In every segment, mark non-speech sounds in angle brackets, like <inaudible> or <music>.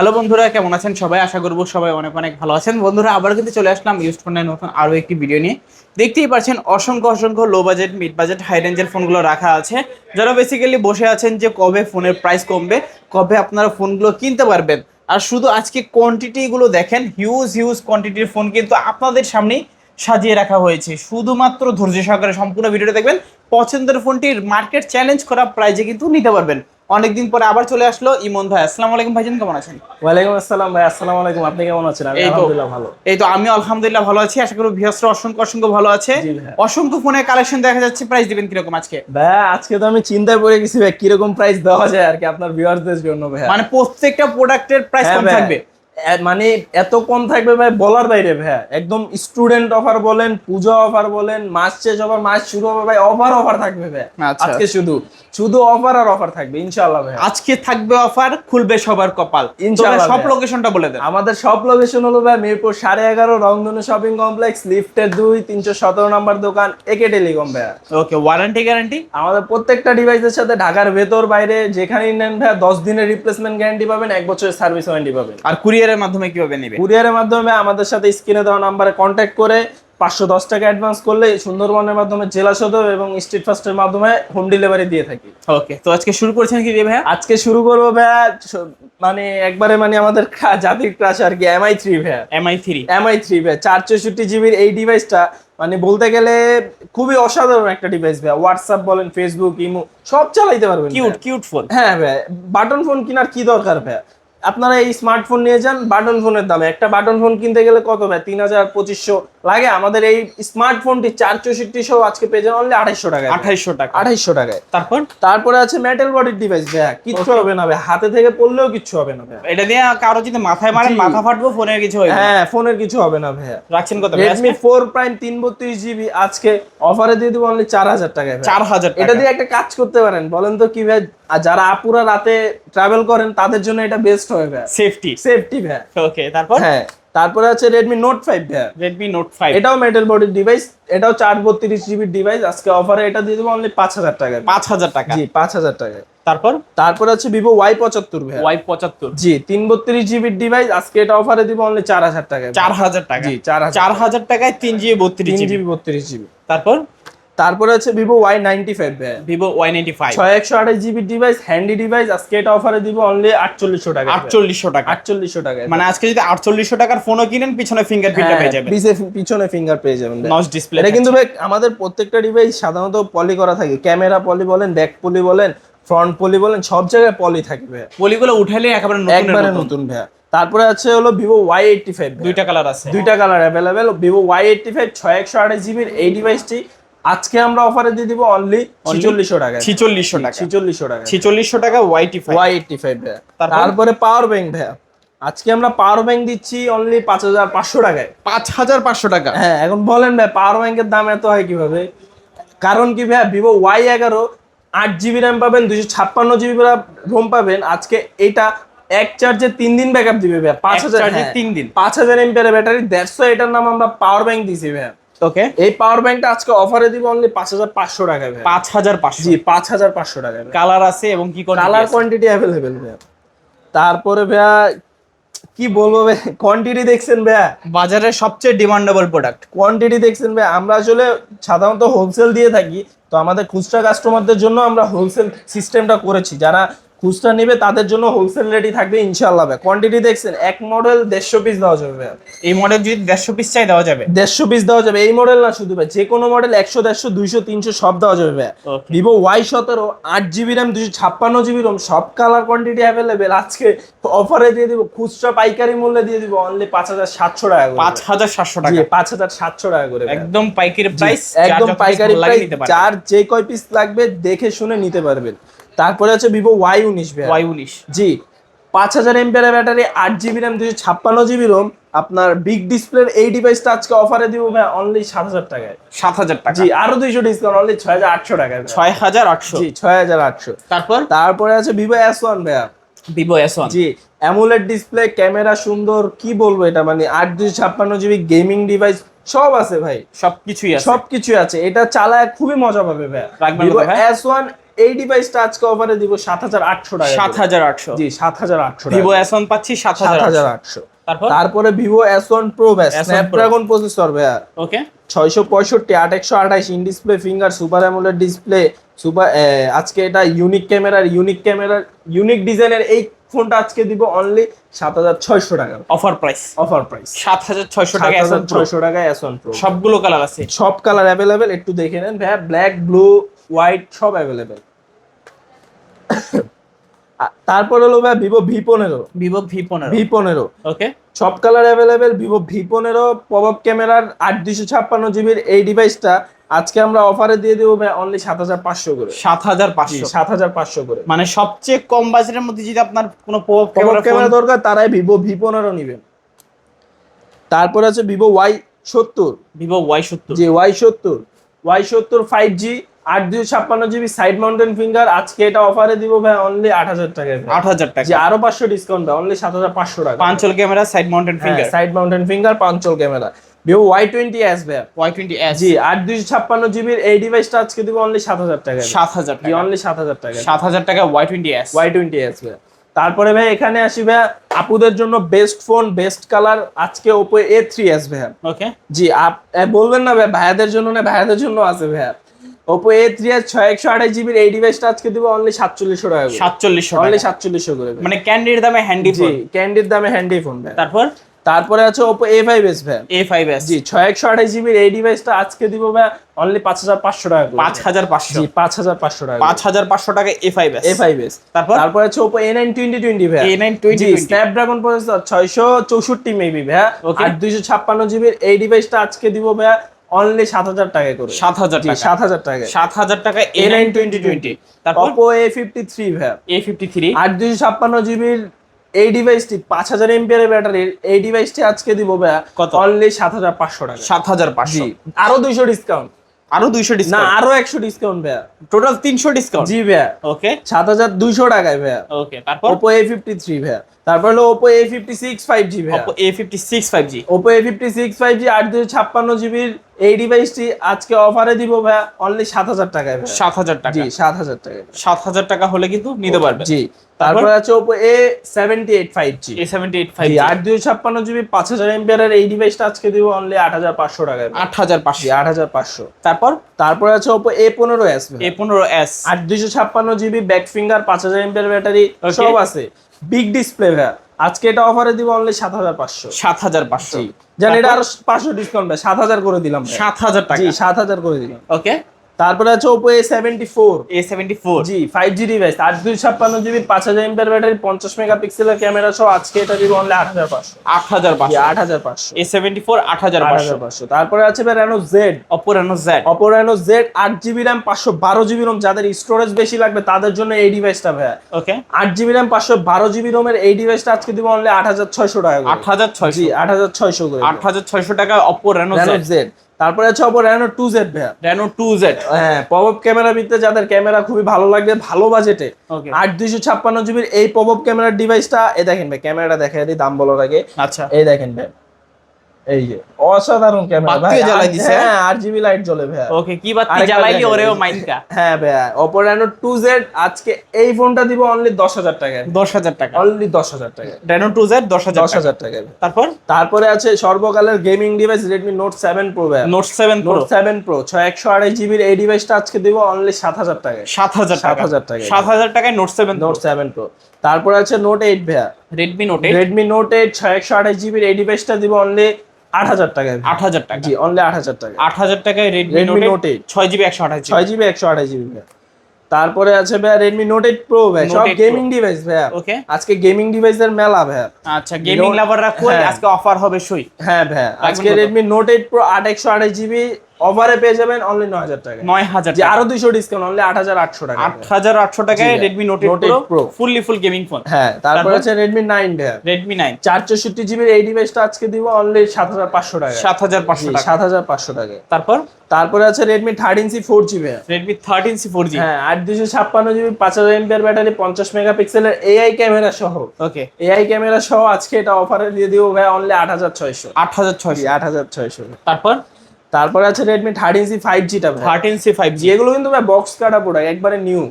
Hello বন্ধুরা, কেমন আছেন সবাই? আশা করব সবাই অনেক অনেক ভালো আছেন। বন্ধুরা আবার কিন্তু চলে আসলাম ইউজ ফোনের নতুন আরও একটি ভিডিও নিয়ে। দেখতেই পাচ্ছেন, অসংখ্য অসংখ্য low budget mid budget high রেঞ্জের ফোনগুলো রাখা আছে। যারা বেসিক্যালি বসে আছেন যে কবে ফোনের প্রাইস কমবে, কবে আপনারা ফোনগুলো কিনতে পারবেন। আর শুধু আজকে কোয়ান্টিটিগুলো দেখেন হিউজ হিউজ কোয়ান্টিটির ফোন কিন্তু আপনাদের সামনেই সাজিয়ে রাখা হয়েছে। শুধুমাত্র ধৈর্য সহকারে সম্পূর্ণ ভিডিওটা দেখবেন। পছন্দের ফোনটির মার্কেট চ্যালেঞ্জ করা প্রাইজে কিন্তু নিতে পারবেন। অনেকদিন পরে আবার চলে আসলো ইমন ভাই। আসসালামু আলাইকুম ভাইজান কেমন আছেন? ওয়ালাইকুম আসসালাম ভাই আসসালামু আলাইকুম। আপনি কেমন আছেন? আমি আলহামদুলিল্লাহ ভালো। এই তো আমি আলহামদুলিল্লাহ ভালো আছি। আশা করি ভিয়াসরা অসংখ্য অসংখ্য ভালো আছে। অসংখ্য ফোনের কালেকশন দেখা যাচ্ছে। প্রাইস দিবেন কীরকম আজকে? ভাই আজকে তো আমি চিন্তায় পড়ে গেছি ভাই কীরকম প্রাইস দেওয়া যায় আর কি আপনার ভিউয়ারদের জন্য ভাই মানে প্রত্যেকটা প্রোডাক্টের প্রাইস হ্যাঁ কম থাকবে। মানে এত কম থাকবে ভাই বলার বাইরে ভাই। একদম স্টুডেন্ট অফার বলেন পূজা অফার বলেন মাস শেষ অফার মাস শুরু হবে ভাই অফার অফার থাকবে ভাই। আচ্ছা। আজকে শুধু শুধু অফার আর অফার থাকবে ইনশাআল্লাহ ভাই। আজকে থাকবে অফার খুলবে সবার কপাল। ইনশাআল্লাহ সব লোকেশনটা বলে দেন। আমাদের সব লোকেশন হলো ভাই মিরপুর সাড়ে এগারো রংধনু শপিং কমপ্লেক্স লিফটের দুই তিনশো সতেরো নম্বর দোকান একে টেলিকম ভাই। ওকে ওয়ারেন্টি গ্যারান্টি আমাদের প্রত্যেকটা ডিভাইসের সাথে ঢাকার ভেতর বাইরে যেখানেই নেন ভাই দশ দিনের রিপ্লেসমেন্ট গ্যারান্টি পাবেন এক বছরের সার্ভিস ওয়ারেন্টি পাবেন। আর কুরিয়ারের মাধ্যমে কীভাবে নেবে? কুরিয়ারের মাধ্যমে আমাদের সাথে স্ক্রিনে দেওয়া নাম্বারে কন্ট্যাক্ট করে পাঁচশো দশ টাকা অ্যাডভান্স করলে সুন্দরবনের মাধ্যমে জেলা সদর এবং স্ট্রিট ফাস্টের মাধ্যমে হোম ডেলিভারি দিয়ে থাকি। ওকে তো আজকে শুরু করছেন কি ভাইয়া? আজকে শুরু করব ভাইয়া মানে একবারে মানে আমাদের জাতির ক্রাশ আর কি এমআই থ্রি ভাইয়া। এমআই থ্রি এমআই থ্রি ভাই চার চৌষট্টি জিবির এই ডিভাইসটা মানে বলতে গেলে খুবই অসাধারণ একটা ডিভাইস ভাই হোয়াটসঅ্যাপ বলেন ফেসবুক ইমো সব চালাইতে পারবেন কিউট কিউট ফোন হ্যাঁ ভাই বাটন ফোন কেনার কি দরকার ভাই আপনারা এই স্মার্টফোন নিয়ে যান, বাটন ফোনের দামে। একটা বাটন ফোন কিনতে গেলে কত ভাই? তিন হাজার, পঁচিশশো। লাগে আমাদের এই স্মার্টফোনটি চার চৌষট্টি সহ আজকে পেয়ে যান অনলি আঠাইশশো টাকায়। আঠাইশশো টাকা। আঠাইশশো টাকায়। তারপর? তারপরে আছে মেটাল বডির ডিভাইস ভাই কিচ্ছু হবে না ভাই হাতে থেকে পড়লেও কিচ্ছু হবে না ভাই এটা দিয়ে কারও যদি মাথায় মারেন মাথা ফাটবো ফোনের কিছু যাবে। হ্যাঁ ফোনের কিছু হবে না ভাই রাখছেন কত ফোর প্রাইম তিন বত্রিশ জিবি আজকে অফারে দিয়ে দেবো অনলি চার হাজার টাকায় ভাই। চার হাজার এটা দিয়ে একটা কাজ করতে পারেন বলেন তো কি ভাই আর যারা আপুরা রাতে ট্রাভেল করেন তাদের জন্য এটা বেস্ট হবে ভাই সেফটি সেফটি ভাই ওকে তারপর? হ্যাঁ। তারপরে আছে রেডমি নোট ফাইভ ভাই রেডমি নোট ফাইভ এটাও মেটাল বডি ডিভাইস এটাও চার বত্রিশ জিবির ডিভাইস আজকে অফারে এটা দিয়ে দেবো অনলি পাঁচ হাজার টাকায় পাঁচ হাজার টাকা। জি পাঁচ হাজার টাকায় তারপর? তারপর আছে ভিভো ওয়াই পঁচাত্তর ভাই ওয়াই পঁচাত্তর। জি তিন বত্রিশ জিবির ডিভাইস আজকে এটা অফারে দিব অনলি চার হাজার টাকায় চার হাজার টাকা। জি, 4000 চার হাজার টাকায় তিন জিবি বত্রিশ জিবি বত্রিশ জিবি তারপর? তারপরে আছে Vivo Y ninety five Vivo Y ninety five ছয় একশো আঠাশ জিবি ডিভাইস হ্যান্ডি ডিভাইস আজকে এটা অফারে দিব অনলি আটচল্লিশশো টাকা। আটচল্লিশশো টাকা। আটচল্লিশশো টাকা। মানে আজকে যদি আটচল্লিশশো টাকার ফোনও কিনেন পিছনে ফিঙ্গারপ্রিন্টটা পেয়ে যাবেন। পিছনে ফিঙ্গার পেয়ে যাবেন। নচ ডিসপ্লে এটা কিন্তু ভাই আমাদের প্রত্যেকটা ডিভাইস সাধারণত পলি করা থাকে। ক্যামেরা পলি বলেন ব্যাক পলি বলেন ফ্রন্ট পলি বলেন সব জায়গায় পলি থাকবে পলিগুলো উঠালে একেবারে নতুন একবারে নতুন। ভাইয়া। তারপরে আছে হলো ভিভো ওয়াই এইটটি ফাইভ দুইটা কালার আছে। দুইটা colour available Vivo Y eighty five ছয় একশো আঠাশ জিবির এই ডিভাইসটি আজকে আমরা অফারে দিয়ে দিব অনলি ছিচল্লিশশো টাকা। ছিচল্লিশশো টাকা। ছিচল্লিশশো টাকা। ছিচল্লিশশো টাকা ওয়াইটি ফাইভ ওয়াই এইটটি ফাইভ তারপর? তারপরে পাওয়ার ব্যাংক ভাইয়া। আজকে আমরা পাওয়ার ব্যাংক দিচ্ছি অনলি পাঁচ হাজার পাঁচশো টাকায়। পাঁচ হাজার পাঁচশো টাকা। হ্যাঁ এখন বলেন ভাই পাওয়ার ব্যাংকের দাম এত হয় কীভাবে? কারণ কি ভাই ভিভো ওয়াই এগারো আট জিবি র্যাম পাবেন দুশো ছাপ্পান্ন জিবি রোম পাবেন। আজকে এটা এক চার্জে তিন দিন ব্যাকআপ দিবে ভাই পাঁচ হাজার হ্যাঁ, তিন দিন। পাঁচ হাজার এমপিআর ব্যাটারি দেড়শো এটার নাম আমরা পাওয়ার ব্যাংক দিছি ভাই ওকে এই পাওয়ার ব্যাংকটা আজকে অফারে দিব অনলি পাঁচ হাজার পাঁচশো টাকায় ভাই। পাঁচ হাজার পাঁচশো। জি পাঁচ হাজার পাঁচশো টাকায় কালার আছে এবং কি কালার কালার কোয়ান্টিটি অ্যাভেলেবেল ভাইয়া। তারপরে ভাইয়া কি বলব ভাই? কোয়ান্টিটি দেখছেন ভাইয়া? বাজারের সবচেয়ে ডিমান্ডেবল প্রোডাক্ট কোয়ান্টিটি দেখছেন ভাই আমরা আসলে সাধারণত হোলসেল দিয়ে থাকি তো আমাদের খুচরা কাস্টমারদের জন্য আমরা হোলসেল সিস্টেমটা করেছি। যারা খুচরা নেবে তাদের জন্য হোলসেল রেডি থাকবে ইনশাল্লাহ ভাই। কোয়ান্টিটি দেখছেন এক মডেল দেড়শো পিস দেওয়া যাবে ভাই। এই মডেল যদি দেড়শো পিস চাই দেওয়া যাবে? দেড়শো পিস দেওয়া যাবে এই মডেল না শুধু ভাই যে কোনো মডেল একশো দেড়শো দুইশো তিনশো সব দেওয়া যাবে ভাই. ভিভো ওয়াই সতেরো আট জিবি র্যাম দুশো ছাপ্পান্ন জিবি রোম সব কালার কোয়ান্টিটি অ্যাভেলেবেল আজকে অফারে দিয়ে দিব খুচরা পাইকারি মূল্যে দিয়ে দিব অনলি পাঁচ হাজার সাতশো টাকা পাঁচ হাজার সাতশো টাকা। পাঁচ হাজার সাতশো টাকা করে একদম পাইকারি প্রাইস একদম পাইকারি প্রাইস যার যে কয় পিস লাগবে দেখে শুনে নিতে পারবেন। তারপরে আছে ভিভো ওয়াই উনিশ ওয়াই উনিশ। জি পাঁচ হাজার এমপিআর ব্যাটারি আট জিবি র্যাম দুশো ছাপ্পান্ন জিবি রোম আপনার বিগ ডিসপ্লের এই ডিভাইসটা আজকে অফারে দিব ভাই অনলি সাত হাজার টাকায়। সাত হাজার টাকা। জি আরও দুইশো ডিসকাউন্ট অনলি ছয় হাজার আটশো টাকায় ছয় হাজার আটশো। জি ছয় হাজার আটশো। তারপর? তারপরে আছে ভিভো এস ওয়ান ভাইয়া। ভিভো এস ওয়ান জি অ্যামুলেট ডিসপ্লে ক্যামেরা সুন্দর কি বলব এটা? মানে আট দুশো ছাপ্পান্ন জিবি গেমিং ডিভাইস সব আছে ভাই। সবকিছুই আছে। সবকিছু আছে। এটা চালায় খুবই মজা পাবে ভাই রাখবেন? এস ওয়ান এই ডিভাইসটা আজকে অফারে দিব সাত হাজার আটশো টাকা সাত হাজার আটশো। জি সাত হাজার আটশো ভিভো এস ওয়ান পাচ্ছি সাত হাজার আটশো। তারপর? তারপরে ভিভো এস ওয়ান প্রো ব্যাস S1 Pro। স্ন্যাপড্রাগন প্রসেসর ভাইয়া। ওকে। ছয়শো পঁয়ষট্টি আট একশো আঠাইশ in display finger super AMOLED display super আজকে এটা ইউনিক ক্যামেরার ইউনিক ক্যামেরার ইউনিক ডিজাইনের এই ফোনটা আজকে দিব অনলি সাত হাজার ছয়শো টাকা। অফার প্রাইস অফার প্রাইস সাত হাজার ছয়শো টাকা S1 হাজার Pro। ছয়শো টাকা এস ওয়ান প্রো সবগুলো কালার আছে। সব কালার অ্যাভেলেবেল একটু দেখে নেন ভাইয়া। ব্ল্যাক ব্লু হোয়াইট সব অ্যাভেলেবেল <coughs> তারপর হলো ভাই ভিভো ভি পনেরো। ভিভো ভি পনেরো। ভি পনেরো। ওকে সব কালার অ্যাভেলেবেল ভিভো ভি পনেরো পপ ক্যামেরার আট দুশো ছাপ্পান্ন জিবির এই ডিভাইসটা আজকে আমরা অফারে দিয়ে দেবো ভাই অনলি সাত হাজার পাঁচশো করে। সাত হাজার পাঁচশো। সাত হাজার পাঁচশো করে। মানে সবচেয়ে কম বাজেটের মধ্যে যদি আপনার কোনো পপ ক্যামেরা দরকার তারাই ভিভো ভি পনেরো নিবেন তারপর আছে ভিভো ওয়াই সত্তর। ভিভো ওয়াই সত্তর। যে ওয়াই সত্তর। ওয়াই সত্তর ফাইভ জি আট দুশো ছাপ্পান্ন জিবি সাইড মাউন্টেন ফিঙ্গার আজকে এটা অফারে দিব ভাই অনলি আট হাজার ভাই। আট হাজার টাকা। আরও পাঁচশো ডিসকাউন্ট ভাই অনলি সাত হাজার পাঁচশো টাকা। পাঁচল camera side mounted finger side mounted finger পাঁচল camera. Vivo Y twenty S ভাই। ওয়াই টোয়েন্টি এস জি আট দুইশো ছাপ্পান্ন জিবির এই ডিভাইসটা আজকে দিব অনলি সাত হাজার টাকা সাত হাজার টাকা। অনলি সাত হাজার টাকা সাত হাজার টাকা Y twenty S Y twenty S ভাই। তারপরে ভাই এখানে আসি ভাই আপুদের জন্য বেস্ট ফোন বেস্ট কালার আজকে ওপো এ থ্রি এস ভাই। ওকে জি আপ বলবেন না ভাই ভাইয়াদের জন্য না ভাইয়াদের জন্য আছে ভাইয়া ওপো এ থ্রি এস ছয় একশো আঠাশ জিবির এই ডিভাইসটা আজকে দিব অনলি সাতচল্লিশশো টাকা সাতচল্লিশশো অনলি সাতচল্লিশশো করে। মানে ক্যান্ডির দামে হ্যান্ডি জি ক্যান্ডির দামে হ্যান্ডি ফোন তারপর? তারপরে আছে ওপো এ ফাইভ এস ভাই। এ ফাইভ এস জি ছয় একশো আঠাশ জিবির এই ডিভাইসটা আজকে দিব ভাই অনলি পাঁচ হাজার পাঁচশো টাকা পাঁচ হাজার পাঁচশো। জি পাঁচ হাজার পাঁচশো টাকা পাঁচ হাজার পাঁচশো টাকা A five S A five S তারপর? তারপরে আছে Oppo A nine twenty twenty ভাই। A9 2020 স্ন্যাপড্রাগন প্রসেসর ছয়শো চৌষট্টি মেবি ভাই. আর দুইশো ছাপ্পান্ন জিবির এই ডিভাইসটা আজকে দিব ভাই অনলি সাত হাজার টাকা করে। সাত হাজার সাত হাজার টাকা সাত হাজার টাকা এ নাইন টোয়েন্টি টোয়েন্টি তারপর অপো এ ফিফটি থ্রি ভাই এ ফিফটি থ্রি আট দুইশো ছাপ্পান্ন জিবির এই ডিভাইসটি পাঁচ হাজার এমপিয়ার ব্যাটারির এই ডিভাইসটি আজকে দিব ভাই কত? অনলি সাত হাজার পাঁচশো টাকা। সাত হাজার পাঁচশো। আরও দুইশো ডিসকাউন্ট আরও দুইশো না আরও একশো ডিসকাউন্ট ভাইয়া। টোটাল তিনশো ডিসকাউন্ট জি ভাইয়া। ওকে সাত হাজার দুইশো টাকায় ভাইয়া। ওকে তারপর? ওপো এ ফিফটি থ্রি ভাইয়া। তারপর হলো Oppo A fifty six five G ভাইয়া। Oppo A56 5G Oppo A fifty six five G আট দুশো ছাপ্পান্ন জিবির এই ডিভাইসটি আজকে অফারে দিব ভাইয়া অনলি সাত হাজার টাকায় ভাইয়া। 7000 টাকা। জি সাত হাজার টাকায় 7000 টাকা হলে কিন্তু নিতে পারবে জি। তারপর? আছে Oppo A seventy eight five G A78 জি 5G আট দুশো ছাপ্পান্ন জিবি পাঁচ হাজার এমপিয়ারের এই ডিভাইসটা আজকে দিব অনলি আট হাজার পাঁচশো টাকায় ভাইয়া। 8500 জি আট হাজার পাঁচশো। তারপর? তারপর আছে ওপো এ পনেরো এস A15s আট দুইশো ছাপ্পান্ন জিবি ব্যাক ফিঙ্গার পাঁচ হাজার এমপিয়ার ব্যাটারি সব আছে। বিগ ডিসপ্লে ভাইয়া আজকে এটা অফারে দিব অনলি সাত হাজার পাঁচশো। 7500 জানি এটা আরও পাঁচশো ডিসকাউন্ট সাত হাজার করে দিলাম সাত হাজার টাকা। সাত হাজার করে দিলাম। ওকে তারপরে আছে Oppo A seventy four A74 জি ফাইভ জি ডিভাইস আট দুই ছাপ্পান্ন জিবি পাঁচ হাজার এমপিয়ার ব্যাটারি পঞ্চাশ মেগাপিক্সেলের ক্যামেরা সহ আজকে এটা দিব অনলি আট হাজার পাঁচশো। 8500 আট হাজার পাঁচশো। A74 আট হাজার 8500 পাঁচশো। তারপরে আছে Reno Z Oppo Reno Z Oppo Reno Z আট জিবি র্যাম পাঁচশো বারো জিবি রোম যাদের স্টোরেজ বেশি লাগবে তাদের জন্য এই ডিভাইসটা ভাইয়া। ওকে আট জিবি র্যাম পাঁচশো বারো জিবি রোমের এই ডিভাইসটা আজকে দিব অনলি আট হাজার ছয়শো টাকা করে। 8600 জি আট হাজার ছয়শো করে। 8600 টাকা Oppo Reno Z Reno Z তারপরে আছে অপো রেনো টু জেড ভাইয়া। Reno 2Z হ্যাঁ পপ আপ ক্যামেরা বিতে যাদের ক্যামেরা খুবই ভালো লাগবে ভালো বাজেটে আট দুইশো ছাপ্পান্ন জিবির এই পপ আপ ক্যামেরার ডিভাইসটা এ দেখেন ভাই ক্যামেরাটা দেখা দিই দাম বলার আগে। আচ্ছা। এই দেখেন ভাই এই যে অসাধারণ ক্যামেরা বাতিও জ্বালাই দিছে? হ্যাঁ আট জিবি লাইট জ্বলে ভাইয়া ওকে কি বাতি জ্বালাইলি ওরেও হ্যাঁ অপো রেনো টু জেড আজকে এই ফোনটা দিব অনলি দশ হাজার টাকায়। 10000 টাকা। অনলি দশ হাজার টাকায়। Reno 2Z 10000 দশ টাকা হাজার টাকায় তারপর? তারপরে আছে সর্বকালের gaming device Redmi Note seven pro ভাইয়া Note 7 pro Note seven pro ছয় একশো আড়াই জিবির এই ডিভাইসটা আজকে দিব অনলি সাত হাজার টাকায়। 7000 টাকা 7000 টাকা। 7000 টাকায়। নোট 7 নোট সেভেন প্রো তারপরে আছে নোট এইট ভাইয়া। Redmi Note Redmi Note eight একশো আঠাশ জিবির এই ডিভাইসটা দিব অনলি আট হাজার টাকায়। আট হাজার টাকা। জি অনলি আট হাজার টাকা আট হাজার টাকায় রেডমি নোট এইট ছয় জিবি একশো আঠাশ ছয় জিবি একশো আঠাশ জিবি তারপরে আছে ভাইয়া রেডমি Note 8 Pro ভাই সব গেমিং ডিভাইস ভাইয়া। ওকে আজকে গেমিং ডিভাইসের মেলা ভাইয়া। আচ্ছা গেমিং লাভাররা কই? হ্যাঁ। আজকে অফার হবে সই। হ্যাঁ ভাইয়া। আজকে রেডমি নোটের প্রো আট একশো Pro জিবি অফারে পেয়ে যাবেন অনলি নয় হাজার টাকা 9000 যে আরও দুইশো ডিসকাউন্ট অনলি আট হাজার আটশো টাকা ভাইয়া। 8800 টাকায় জি, Redmi Note Note 8 8 Pro। Fully full gaming phone হ্যাঁ তারপর? আছে রেডমি নাইন Redmi 9 চার চৌষট্টি জিবির এই ডিভাইসটা আজকে দিব অনলি সাত হাজার পাঁচশো টাকা 7500 টাকা। সাত হাজার পাঁচশো টাকা তারপর? তারপরে আছে Redmi thirteen C four GB Redmi 13C 4G হ্যাঁ আট দুশো ছাপ্পান্ন জিবি পাঁচ হাজার এমপিয়ার ব্যাটারি পঞ্চাশ মেগাপিক্সেলের এআই ক্যামেরা সহ। ওকে এআই ক্যামেরা সহ আজকে এটা অফারে দিয়ে দিব ভাই অনলি আট হাজার ছয়শো। 8600 আট হাজার ছয়শো। তারপর? তারপরে আছে রেডমি থার্টিন সি ফাইভ জিটা থার্টিন সি ফাইভ জি এগুলো কিন্তু ভাই বক্স কাটা প্রোডাক্ট একবারে নিউ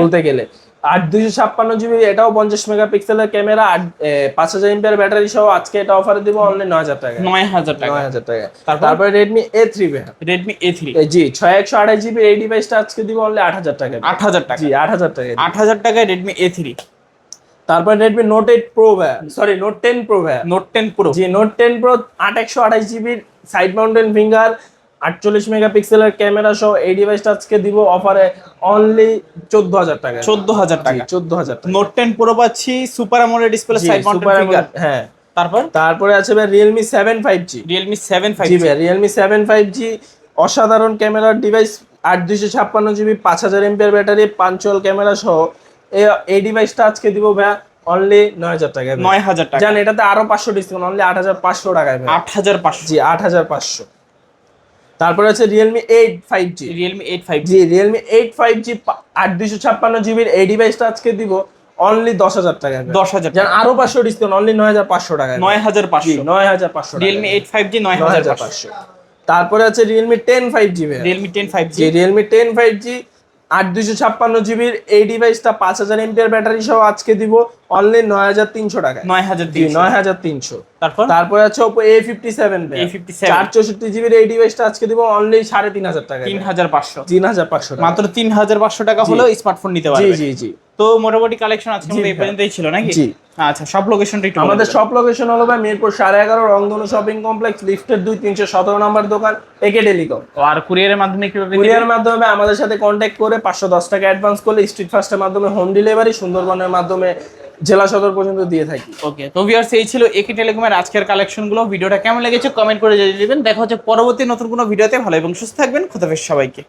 বলতে গেলে। আট দুইশো ছাপ্পান্ন জিবি এটাও পঞ্চাশ মেগাপিক্সেলের ক্যামেরা আট পাঁচ হাজার এমপিআর ব্যাটারি সহ আজকে এটা অফারে দিব অনলি নয় হাজার টাকা। নয় হাজার টাকা। নয় হাজার টাকা। তারপরে? Redmi A three Redmi A three জি ছয় একশো আঠাশ জিবি এই ডিভাইসটা আজকে দিব অনলি আট হাজার টাকা। আট হাজার টাকা। জি আট হাজার টাকা আট হাজার টাকায় রেডমি এ থ্রি তারপর রেডমি নোট এইট প্রো ভাই। সরি নোট টেন প্রো ভাই। নোট টেন প্রো জি নোট টেন প্রো আট একশো আঠাশ জিবির সাইড মাউন্টেন ফিঙ্গার আটচল্লিশ মেগাপিক্সেলের ক্যামেরা সহ এই ডিভাইসটা আজকে দিব অফারে অনলি চোদ্দ হাজার টাকা। চোদ্দ হাজার টাকা। চোদ্দ হাজার নোট টেন প্রো পাচ্ছি super AMOLED display side Super finger হ্যাঁ। তারপর? তারপরে আছে ভাই Realme seven five G Realme seven five G Realme seven five G অসাধারণ ক্যামেরার ডিভাইস আট দুইশো ছাপ্পান্ন জিবি পাঁচ হাজার এমপিআর ব্যাটারি পাঞ্চুয়াল ক্যামেরা সহ। এই ডিভাইসটা আজকে দিব ভাই অনলি নয় হাজার টাকা নয় হাজার টাকা। জান এটাতে আরও পাঁচশো ডিসকাউন্ট অনলি আট হাজার পাঁচশো টাকায় আট হাজার পাঁচশো। জি আট হাজার পাঁচশো। তারপরে আছে Realme eight five G Realme eight five G Realme eight five G আট দুইশো ছাপ্পান্ন জিবির এই ডিভাইসটা আজকে দিব অনলি দশ হাজার টাকা দশ হাজার আরও পাঁচশো ডিসকাউন্ট অনলি নয় হাজার পাঁচশো টাকা নয় হাজার পাঁচশো। নয় হাজার পাঁচশো রিয়েলমি এইট ফাইভ জি নয় হাজার পাঁচশো। তারপরে আছে Realme ten five G Realme ten five G Realme ten five G আট দুইশো ছাপ্পান্ন জিবির এই ডিভাইসটা পাঁচ হাজার এমপিআর ব্যাটারি সহ আজকে দিব অনলি নয় হাজার তিনশো টাকা নয় হাজার জি নয় হাজার তিনশো। তারপর? তারপরে আছে Oppo A fifty seven A57 চার চৌষট্টি জিবির এই ডিভাইসটা আজকে দিব অনলি সাড়ে তিন হাজার টাকা তিন হাজার পাঁচশো। তিন হাজার পাঁচশো মাত্র তিন হাজার পাঁচশো টাকা হলেও স্মার্টফোন নিতে জি পারবে জি জি। তো মোটামুটি কালেকশন আজকে আমাদের এই পর্যন্তই ছিল নাকি? জি। আচ্ছা সব লোকেশনটা একটু আমাদের সব লোকেশন হলো ভাই মিরপুর সাড়ে এগারো রংধনু শপিং কমপ্লেক্স লিফটের দুই তিনশো সতেরো নম্বর দোকান একে টেলিকম আর কুরিয়ারের মাধ্যমে কীভাবে কুরিয়ার মাধ্যমে আমাদের সাথে কন্ট্যাক্ট করে পাঁচশো দশ টাকা অ্যাডভান্স করলে স্ট্রিট ফাস্টের মাধ্যমে হোম ডেলিভারি সুন্দরবনের মাধ্যমে জেলা সদর পর্যন্ত দিয়ে থাকি। ওকে তো ভিউয়ার্স এই ছিল একে টেলিকমের আজকের কালেকশনগুলো ভিডিওটা কেমন লেগেছে? কমেন্ট করে জানিয়ে দিবেন। দেখা হচ্ছে পরবর্তী নতুন কোনো ভিডিওতে। ভালো এবং সুস্থ থাকবেন। খুদাফেজ সবাইকে।